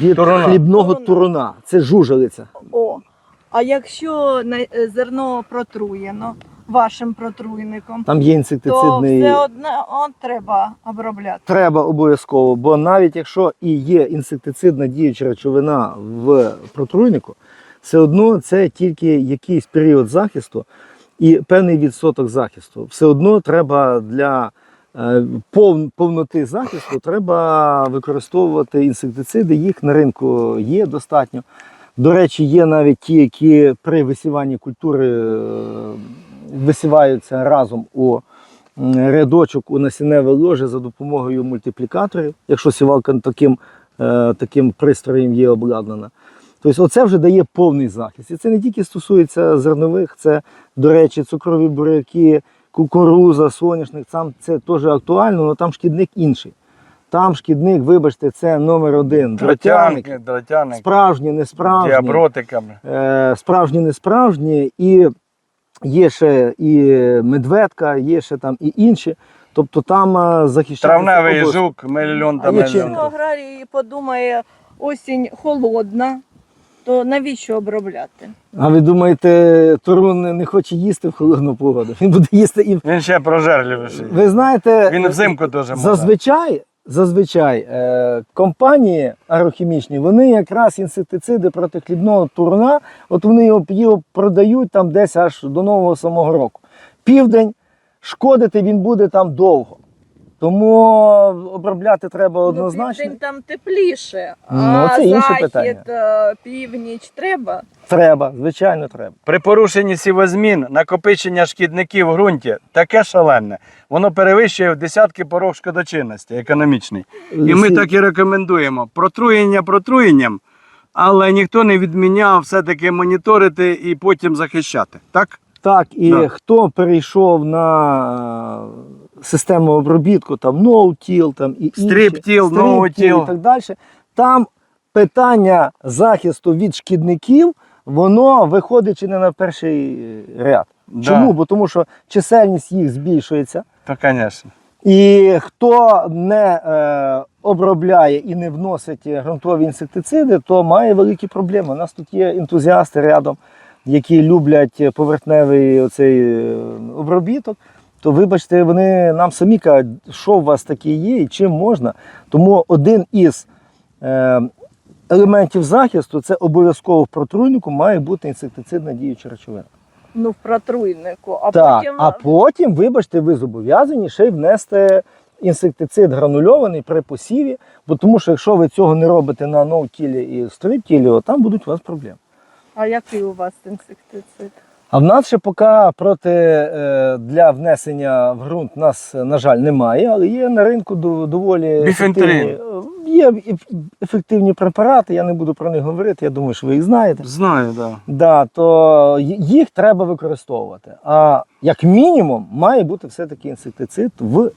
від Туруна. хлібного Туруна. туруна. Це жужелиця. О, а якщо на- е, зерно протруєно вашим протруйником, Там є то інсектицидний. все одно он треба обробляти. Треба обов'язково, бо навіть якщо і є інсектицидна діюча речовина в протруйнику, все одно це тільки якийсь період захисту і певний відсоток захисту. Все одно треба для повноти захисту треба використовувати інсектициди. Їх на ринку є достатньо. До речі, є навіть ті, які при висіванні культури е, висіваються разом у рядочок у насінневе ложе за допомогою мультиплікаторів, якщо сівалка таким, е, таким пристроєм є обладнана. Тобто оце вже дає повний захист. І це не тільки стосується зернових, це, до речі, цукрові буряки, кукуруза, соняшник. Там це теж актуально, але там шкідник інший. Там шкідник, вибачте, це номер один. Дротяник. Дротяник, Справжні, несправжні діабротиками. е, справжні, несправжні, і є ще і медведка, є ще там і інші. Тобто там е, захищається Травневий жук, мільйон та мільйон. Якщо аграрій подумає, осінь холодна, то навіщо обробляти? А ви думаєте, Турун не- хоче їсти в холодну погоду? Він буде їсти і. Він ще прожерливіший. Ви знаєте, Він взимку теж може. зазвичай, зазвичай е, компанії агрохімічні, вони якраз інсектициди проти хлібного туруна, от вони його, його продають там десь аж до нового самого року. Південь, шкодити він буде там довго. Тому обробляти треба однозначно. Ну, південь там тепліше, Ну, а це інше захід, питання. е, північ треба. Треба, звичайно, треба. При порушенні сівозмін накопичення шкідників в ґрунті таке шалене. Воно перевищує в десятки порог шкодочинності економічний. І ми так і рекомендуємо. Протруєння протруєнням, але ніхто не відміняв все-таки моніторити і потім захищати. Так? Так, і Да. хто перейшов на систему обробітку, там no-till, там і Strip-till no-till. і так далі, там питання захисту від шкідників, воно виходить чи не на перший ряд. Да. Чому? Бо тому що чисельність їх збільшується. Так, звісно. І хто не е, обробляє і не вносить ґрунтові інсектициди, то має великі проблеми. У нас тут є ентузіасти рядом, які люблять поверхневий оцей е, обробіток. То вибачте, вони нам самі кажуть, що у вас таке є і чим можна. Тому один із е, елементів захисту це обов'язково в протруйнику має бути інсектицидна діюча речовина. Ну, в протруйнику, а Так, потім а потім, вибачте, ви зобов'язані ще й внести інсектицид гранульований при посіві, бо тому що якщо ви цього не робите на ноутілі і стриптілі, то там будуть у вас проблеми. а який у вас інсектицид? А в нас ще поки проти е, для внесення в ґрунт нас, на жаль, немає, але є на ринку доволі ефективні, є ефективні препарати, я не буду про них говорити, я думаю, що ви їх знаєте. Знаю, так. Да. Да, то їх треба використовувати. А як мінімум має бути все-таки інсектицид в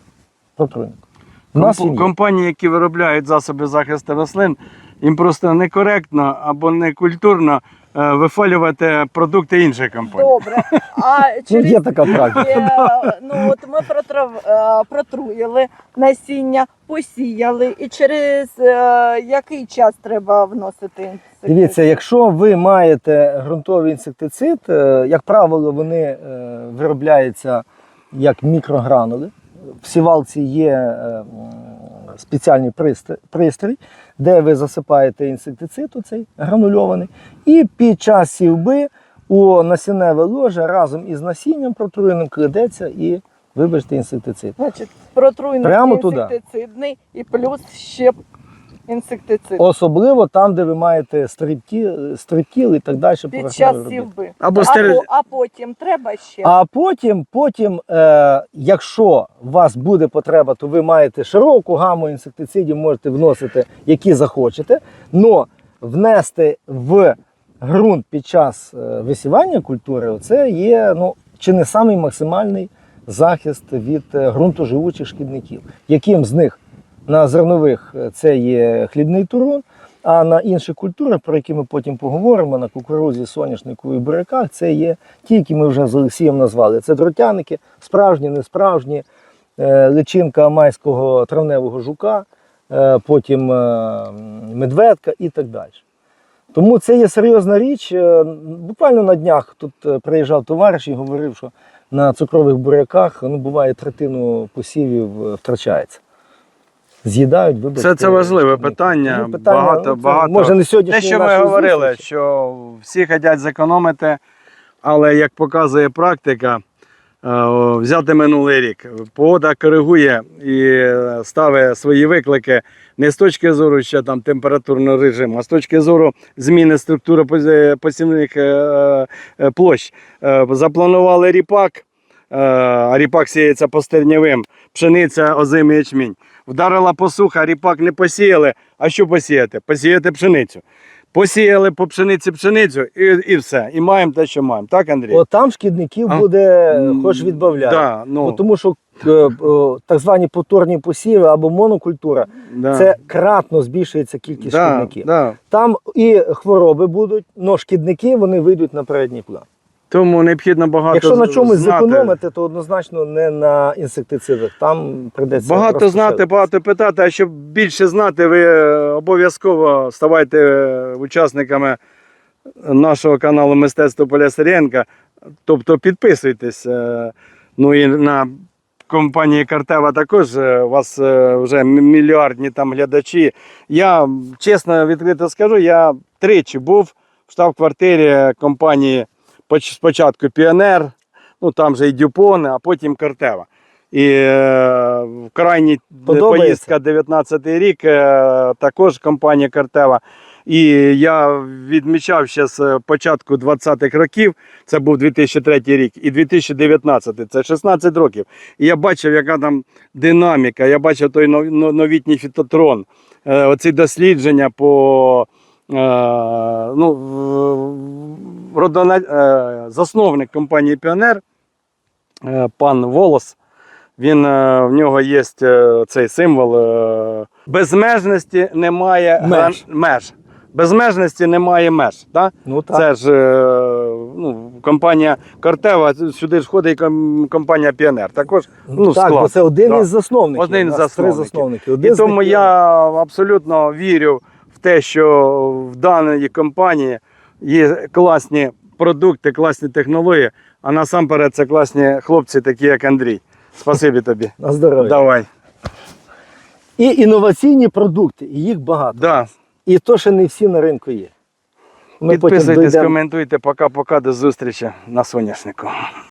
Комп- компанії, які виробляють засоби захисту рослин, їм просто некоректно або некультурно вифалювати продукти інших компаній. Добре. А Ну, через є така практика. Е, ну от ми протрав, е, протруїли насіння, посіяли, і через е, який час треба вносити інсектицид? Дивіться, якщо ви маєте ґрунтовий інсектицид, е, як правило, вони е, виробляються як мікрогранули. В сівалці є е, спеціальний пристрій, де ви засипаєте інсектицид, оцей гранульований, і під час сівби у насінневе ложе разом із насінням протруєним кладеться і вибачте інсектицид. Значить, протруйний Прямо туди. інсектицидний і плюс ще інсектицид Особливо там, де ви маєте стрибкіл, стрибкіл і так далі. під час сівби. Або А, стери- по- а потім треба ще. А потім, потім е, якщо у вас буде потреба, то ви маєте широку гаму інсектицидів, можете вносити, які захочете. Но внести в ґрунт під час е, висівання культури, це є ну, чи не самий максимальний захист від е, ґрунтоживучих шкідників. Яким з них на зернових е, це є хлібний турун, а на інших культурах, про які ми потім поговоримо, на кукурузі, соняшнику і буряках, це є ті, які ми вже з Олексієм назвали. Це дротяники, справжні, несправжні, е, личинка майського травневого жука, е, потім медведка і так далі. Тому це є серйозна річ. Буквально на днях тут приїжджав товариш і говорив, що на цукрових буряках ну, буває третину посівів втрачається. З'їдають, вибачте. Це, це важливе питання. Тому питання, багато, ну, це, багато. Може, не Те, що ми говорили, зустрічі. що всі хочуть зекономити, але як показує практика, е, взяти минулий рік, погода коригує і ставить свої виклики не з точки зору ще там температурного режиму, а з точки зору зміни структури посівних е, е, площ. Запланували ріпак, а ріпак сіється по стернєвим, пшениця, озимий ячмінь. Вдарила посуха, ріпак не посіяли. А що посіяти? Посіяти пшеницю. Посіяли по пшениці пшеницю і, і все. І маємо те, що маємо. Так, Андрій? От там шкідників А? буде хоч відбавляти. Да, ну, Бо тому що е, е, так звані повторні посіви або монокультура да. це кратно збільшується кількість да, шкідників. Да. Там і хвороби будуть, але шкідники вони вийдуть на передній план. Тому необхідно багато Якщо на чомусь знати. зекономити, то однозначно не на інсектицидах. Там прийдеться Багато знати, розпочати. багато питати, а щоб більше знати, ви е, обов'язково ставайте е, учасниками нашого каналу Мистецтво Поля Сиренка. Тобто підписуйтесь. е, Ну і на компанії Картева також у вас вже мільярдні там глядачі. Я чесно відкрито скажу, я тричі був в штаб-квартирі компанії спочатку Піонер, ну там же і Дюпон, а потім Картева. І е, в крайній поїздка 19 рік, е, також компанія Картева. І я відмічав ще з початку 20-х років, це був 2003 рік, і 2019, це 16 років. І я бачив, яка там динаміка, я бачив той новітній фітотрон, е, оці дослідження по ну, в- родона, е, засновник компанії Піонер, е, пан Волос. Він, е, в нього є е, цей символ. е, Безмежності немає Меж. меж. Безмежності немає меж. Так? Ну, так. Це ж е, ну, компанія Картева, сюди ж входить компанія Піонер. Також ну, так, склад. бо це один Да. із засновників. Один із засновників. І Один з тому я абсолютно вірю те, що в даній компанії є класні продукти, класні технології, а насамперед це класні хлопці, такі як Андрій. Спасибі тобі. на здоров'я. Давай. І інноваційні продукти, і їх багато. Да. І то ще не всі на ринку є. Ми Підписуйтесь, дійдемо. коментуйте. Пока-пока. До зустрічі на соняшнику.